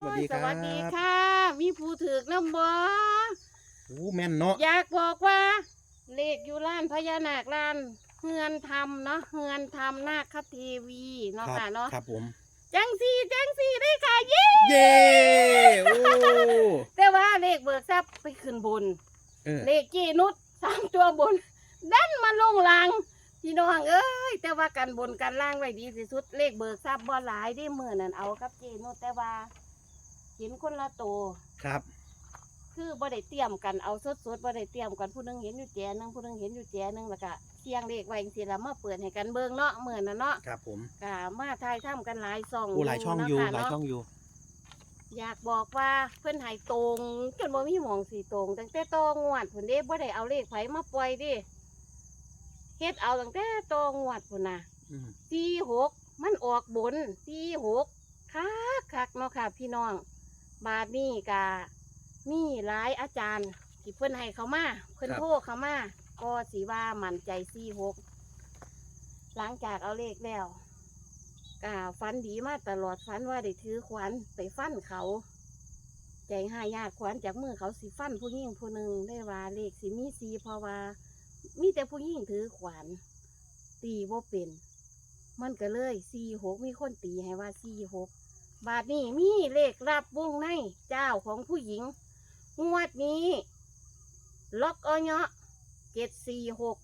สวัสดีครับสวัสดีค่ะ มีผู้ถือกน้ำบ่โอ้แม่นเนาะอยากบอกว่าเลขอยู่ร้านพญานาคร้านเฮือนทำเนาะเฮือนทำนาคเทวีเนาะครัค่ะเนาะครับผม จังสีจังสีได้ค่ะเย้เย้โอ้แต่ว่าเลขเบิกทรัพย์ไปขึ้นบน เออเลขจีนุดสามตัวบนดันมาลงล่างพี่น้องเอ้ยแต่ว่ากันบนกันล่างไว้ดีที่สุดเลขเบิกทรัพย์บ่หลายได้เมื่อนั้นเอากับเจนุดแต่ว่า เห็นคนละตัวครับ คือบ่ได้เตรียมกันเอาสดๆบ่ได้เตรียมกันผู้หนึงเห็นอยู่แจหนึงผู้หนึงเห็นอยู่แจหนึงแล้วก็เสียงเลขไว้จังซี่ล่ะมาเปิดให้กันเบิ่งเนาะมื้อนั้นเนาะครับผมก็มาทายทํกันหลายช่องโอ้หลายช่องอยู่เนะหลายค่ะช่องอยู่ อยากบอกว่าเพิ่นให้ตรงจนบ่มีหมองสิตรงตั้งแต่ตองวดพุ่นเด้บ่ได้เอาเลขไผมาปล่อยเดิเฮ็ดเอาตั้งแต่ตองวดพุ่นน่ะอืม46มันออกบน46คักคักๆเนาะค่ะพี่น้อง บาดนี้ก็มีหลายอาจารย์ที่เพิ่อนให้เขามาเพิ่อนโทรเขามาก็สิว่ามั่นใจ46หกหลังจากเอาเลขแล้วก็ฝันดีมาตลอดฝันว่าได้ถือขวานไปฟันเขา ใจหายากขวานจากมือเขาสิฟันผู้หญิงผู้หนึ่งได้ว่าเลขสิมีสีเพราะว่า มีแต่ผู้หญิงถือขวานตีบ่าเป็น มันก็เลยสี่หกมีคนตีให้ว่าสี่หก บาทนี้มีเลขรับวงในเจ้าของผู้หญิง งวดนี้ ล็อกอเนาะเจ็ดสี่หก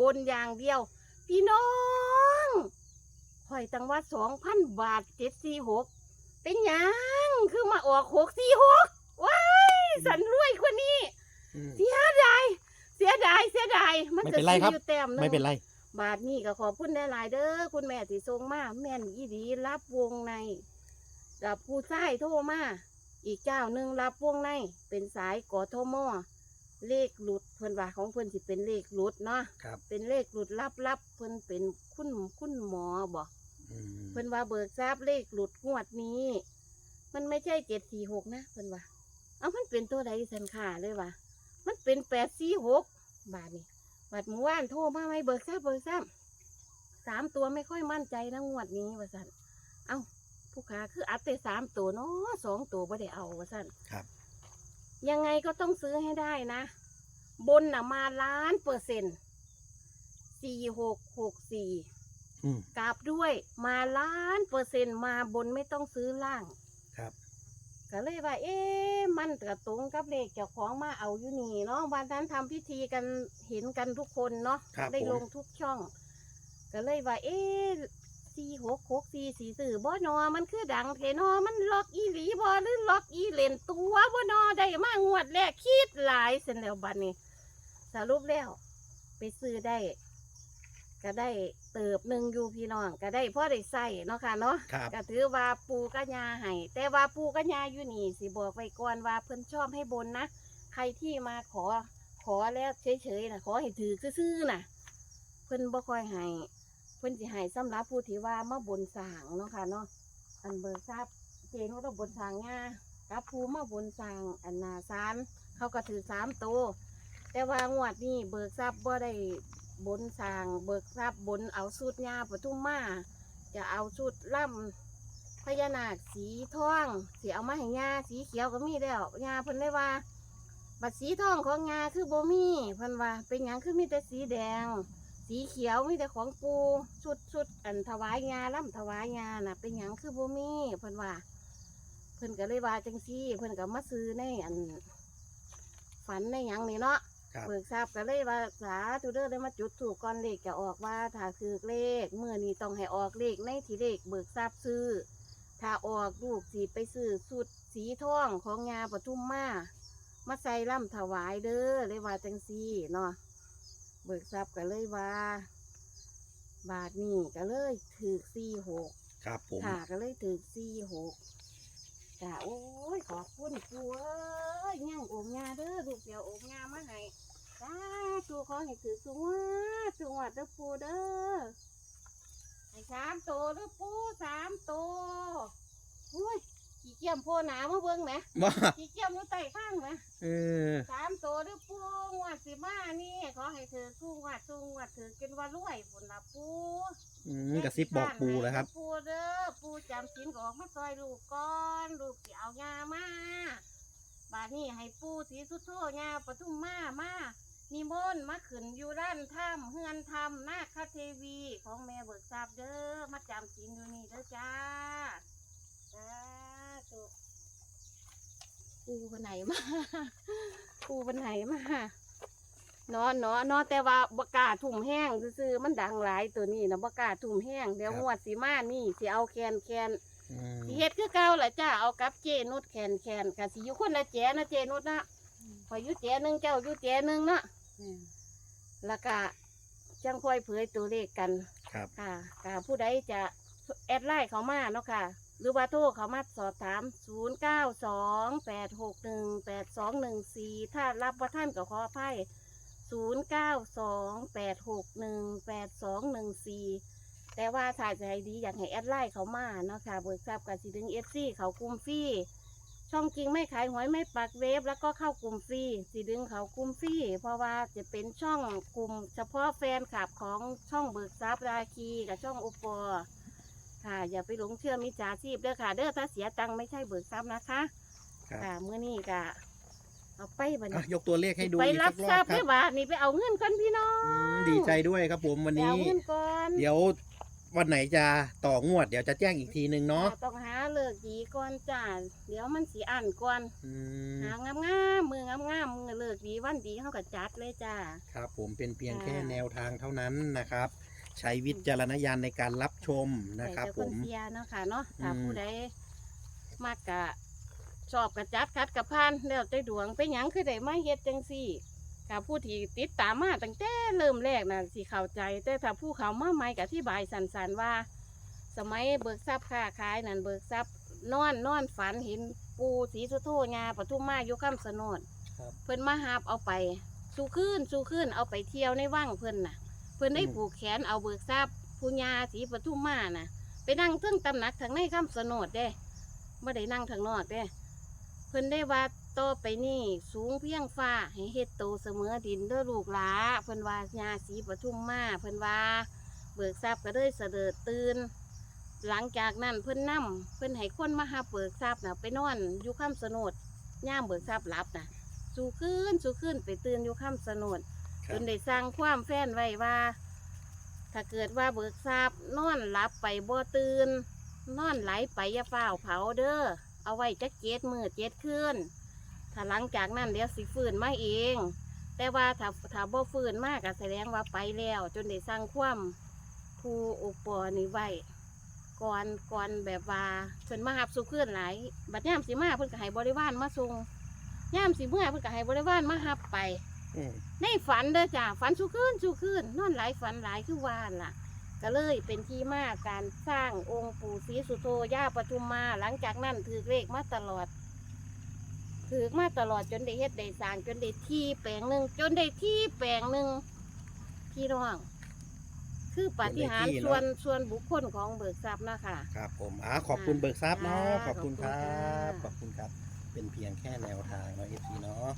บนอย่างเดียว พี่น้องข่อยตังว่าสองพันบาทเจ็ดสี่หกเป็นหยังคือมาออกหกสี่หกว้ายสันรวยกว่านี้อืมเสียดายเสียดายเสียดายมันไม่จะเป็นไรครับอยู่แต้มหนึงไม่เป็นไรบาทนี้ก็ขอบคุณหลายๆเด้อคุณแม่ที่ส่งมาแม่นอีดีรับวงใน รับผู้ชายโทรมา อีกเจ้าหนึ่งรับวงใน เป็นสายกทมเลขหลุดเพิ่นว่าของเพิ่นสิเป็นเลขหลุดเนาะ ครับ เป็นเลขหลุดลับๆเพิ่นเป็นคุณคุณหมอบอกอืมเพิ่นว่าเบิกทราบเลขหลุดงวดนี้ มันไม่ใช่เจ็ดสี่หกนะเพิ่นว่า เอามันเป็นตัวใดสันขาเลยว่ามันเป็นแปดสี่หกบาทนี่บาทเมื่อวานโทรมาไม่เบิกทราบเบิกทราบสามตัวไม่ค่อยมั่นใจนะงวดนี้ว่าสันเอ้า ผู้ค้าคืออัดแต่สามตัวเนาะสองตัวไม่ได้เอาว่าสันครับ ยังไงก็ต้องซื้อให้ได้นะ บนน่ะมาล้านเปอร์เซ็นต์สี่หกหกสี่อืมกราบด้วยมาล้านเปอร์เซ็นต์มาบนไม่ต้องซื้อล่าง ครับ ก็เลยว่า เอ๊ะมันกระตรงกับเลขเจ้าของมาเอาอยู่นี่เนาะวันนั้นทำพิธีกันเห็นกันทุกคนเนาะครับได้ผม ลงทุกช่อง ก็เลยว่า เอ๊ะ สี่หกหกสี่สี่สื่อบ่นอมันคือดังเทนอมันล็อกอีหลีบ่หรือล็อกอีเลนตัวบ่นอได้มางวดแรกคิดหลายเสร็จแล้วบัดนี้ สรุปแล้ว ไปซื้อได้ ก็ได้เติบหนึ่งอยู่พี่น้องก็ได้พ่อได้ใส่เนาะค่ะเนาะครับ ก็ถือว่าปูกัญญาให้แต่ว่าปูกัญญาอยู่นี่สิบอกไว้ก่อนว่าเพิ่นชอบให้บนนะใครที่มาขอขอแล้วเฉยๆนะขอให้ถือซื่อๆนะเพิ่นบ่ค่อยให้ เพิ่นสิให้สำหรับผู้ที่ว่ามาบนสางเนาะค่ะเนาะอันเบิกทราบเจนเขาต้องบนสางงากับผู้มาบนสางอันนาซานเขาก็ถือสามตัวแต่ว่างวดนี้เบิกทรัพย์บ่ได้บนสาง เบิกทรัพย์บนเอาสุดยาปทุมมาจะเอาชุดล่ำพญานาคสีทองสีเอามาให้ยาสีเขียวก็มีแล้วยาเพิ่นเลยว่า บัดสีทองของยาคือโบมีเพิ่นว่าเป็นหยังคือมีแต่สีแดง สีเขียวมีแต่ของปูชุดชุดอันถวายยาล่ำถวายยาน่ะ เป็นหยังคือโบมีเพิ่นว่า เพิ่นก็เลยว่าจังซี่ เพิ่นก็มาซื้อในอัน ฝันในหยังนี่เนาะครับ เบิกทราบก็เลยว่าสาธุเด้อได้มาจุดถูกก่อนเลขจะออกว่าถ้าคือเลขเมื่อนี้ต้องให้ออกเลขในที่เลขเบิกทราบซื้อ ถ้าออกลูกสีไปซื้อสุดสีทองของงาปทุมมามาใส่ล่ำถวายเด้อเลยว่าจังซี่เนาะ เบิกทราบก็เลยว่า บาทนี้ก็เลยถือสี่หกครับผม ค่ะก็เลยถือสี่หกจ้าโอ้ยขอบคุณปูเอ้ยย่างโอมงาเด้อลูกเดียวโอมงามาให้จ้าตูขอให้ถือสูงวัดสูงวัดเด้อปูเด้อให้สามโตวเด้อปูสามโตวอุ้ยขี้เกียจโพหนามาเบิ่งไหมว่าขี้เกียจอยู่ใต้ข้างไหมเออสามโตวเด้อปูงวดสิมานี่ขอ ให้ถือสูงวัดสูงวัดถือกินว่ารวยผลละปูอืมกระซิบบอกปูแล้วครับ ปูเด้อปูจำศีลก็ออกมาซอยลูกก่อนลูกดนี้ให้ปู่ศรีสุโธญาปทุมมามานิมนต์มาขึ้นอยู่ด้านถ้ำเฮือนธรรมนาคเทวีของแม่เบิกทรัพย์เด้อมาจำศีลอยู่นี่เด้อจ้าจ้าตุปูไปไหนมาปูไปไหนมา เนาะเนาะเนาะแต่ว่าบกล้าทุ่มแห้งซื่อๆมันดังหลายตัวนี้นะบกล้าทุ่มแห้งเดี๋ยวงวดสีมานี่สิเอาแคนแคนอืมสิเฮ็ดคือเก่าแหละจ้าเอากับเจนุดแคนแคนกะสิอยู่คนละแจนะเจนุดนะพอยอยู่แจหนึงเจ้าอยู่แจหนึงเนาะแล้วก็จังค่อยเผยตัวเลขกัน ครับ ค่ะค่ะผู้ใดจะแอดไลน์เขามาเนาะค่ะ หรือว่าโทรเขามาสอบถาม 0 9 2 8 6 1 8 2 1 4 ถ้ารับว่าท่านก็ขออภัย 0 9 2 8 6 1 8 2 1 4แต่ว่าถ้าจะให้ดีอยากให้แอดไลน์เขามาเนาะค่ะเบิกทราบกับสิดึงเอฟซีเขากลุ่มฟรีช่องจริงไม่ขายหวยไม่ปักเวฟแล้วก็เข้ากลุ่มฟรีสิดึงเขากลุ่มฟรีเพราะว่าจะเป็นช่องกลุ่ม เฉพาะแฟนคลับของช่องเบิกทรัพย์ราคีกับช่องอุปอค่ะ อย่าไปหลงเชื่อมิจฉาชีพเด้อค่ะ เด้อถ้าเสียตังค์ไม่ใช่เบิกทรัพย์นะคะ ครับ ค่ะเมื่อนี้ก็ เอาไปบัดอะนี้ยกตัวเลขให้ดูไปอีกรัสับกรอทราบบคได้รับบ่านี่ไปเอาเงินก่อนพี่น้องอืมดีใจด้วยครับผมวันไปเอานี้เงินก่อนเดี๋ยววันไหนจะต่องวด เดี๋ยวจะแจ้งอีกทีหนึ่งเนาะต้องหาเลิกดีก่อนจ้าเดี๋ยวมันสีอ่านก่อนอืมหางามงามๆมืองามงามๆมือเลิกดีวันดีเขาก็จัดเลยจ้า ครับผมเป็นเพียงค่ะแค่แนวทางเท่านั้นนะครับ ใช้วิจารณญาณในการรับชมนะครับ แต่ผคนมเสียเนาะค่ะเนาะถ้าอืม ผู้ใดมากกะ ชอบกระจัดคัดกระพานแล้วใจดวงไปหยังคือได้มาเฮ็ดจังซี่กับผู้ที่ติดตามมาตั้งแต่เริ่มแรกน่ะสิเข้าใจ แต่ถ้าผู้เขามาใหม่ก็อธิบายสันๆว่า สมัยเบิกทรัพย์ค้าขายนั่นเบิกทรัพย์นอนนอนฝันเห็นปูสีสุโธญาปทุมมาอยู่คำสนดครับ เพิ่นมาหาบเอาไป สู่ขึ้นสู่ขึ้นเอาไปเที่ยวในว่างเพิ่นน่ะ เพิ่นได้อืมผูกแขนเอาเบิกทรัพย์ผู้ญาสีปทุมมาน่ะ ไปนั่งเทึ่งตำหนักทางในคำสนดเด้ไม่ได้นั่งทางนอกเด้ เพิ่นได้ว่าต่อไปนี่สูงเพียงฟ้าให้เฮ็ดโตเสมอดินเด้อลูกหลาเพิ่นว่าญาสีปทุมมาเพิ่นว่า เบิกทรัพย์ก็เลยเสด็จตื่นหลังจากนั้นเพิ่นนํเพิ่นให้คนมาหาเบิกทรัพย์น่ะไปนอนอยู่คำสนดย่ามเบิกทรัพย์หลับน่ะสู่ขึ้นสู่ขึ้นไปตื่นอยู่คำสนดคจรับนได้สร้างความแฟนไว้ว่า ถ้าเกิดว่าเบิกทรัพย์นอนหลับไปบ่ตื่นนอนไหลไปอย่าเฝ้าวเผาเด้อ เอาไว้จักเจ็ดมือเจ็ดคืนถ้าหลังจากนั้นเดี๋ยวสิฟื้นมาเอง แต่ว่าถ้าถ้าบ่ฟื้นมากก็แสดงว่าไปแล้ว จนได้สร้างความผู้อุปอนี่ไว้ก่อนก่อนแบบว่าเพิ่นมาหับสุขึ้นหลายบัดยามสิมาเพิ่นก็ให้บริวารมาส่งยามสิเมื่อเพิ่นก็ให้บริวารมาหับไปอืมในฝันเด้อจ้าฝันสุขึ้นสุขึ้นนอนหลายฝันหลายคือวานล่ะ ก็เลยเป็นที่มาการสร้างองค์ปู่ศรีสุโธย่าปทุมมา หลังจากนั้นถือเลขมาตลอด ถือมาตลอดจนได้เฮ็ดได้สร้างจนได้ที่แปลงหนึ่งจนได้ที่แปลงหนึ่งพี่น้อง คือปาฏิหาริย์ส่วนส่วนบุคคลของเบิกทรัพย์นะคะ ครับผมอ่าขอบคุณเบิกทรัพย์เนาะค่ะขอบคุณครัขอบคุณค่ะบขอบคุณครับ เป็นเพียงแค่แนวทางเนาะเอฟซีเนาะ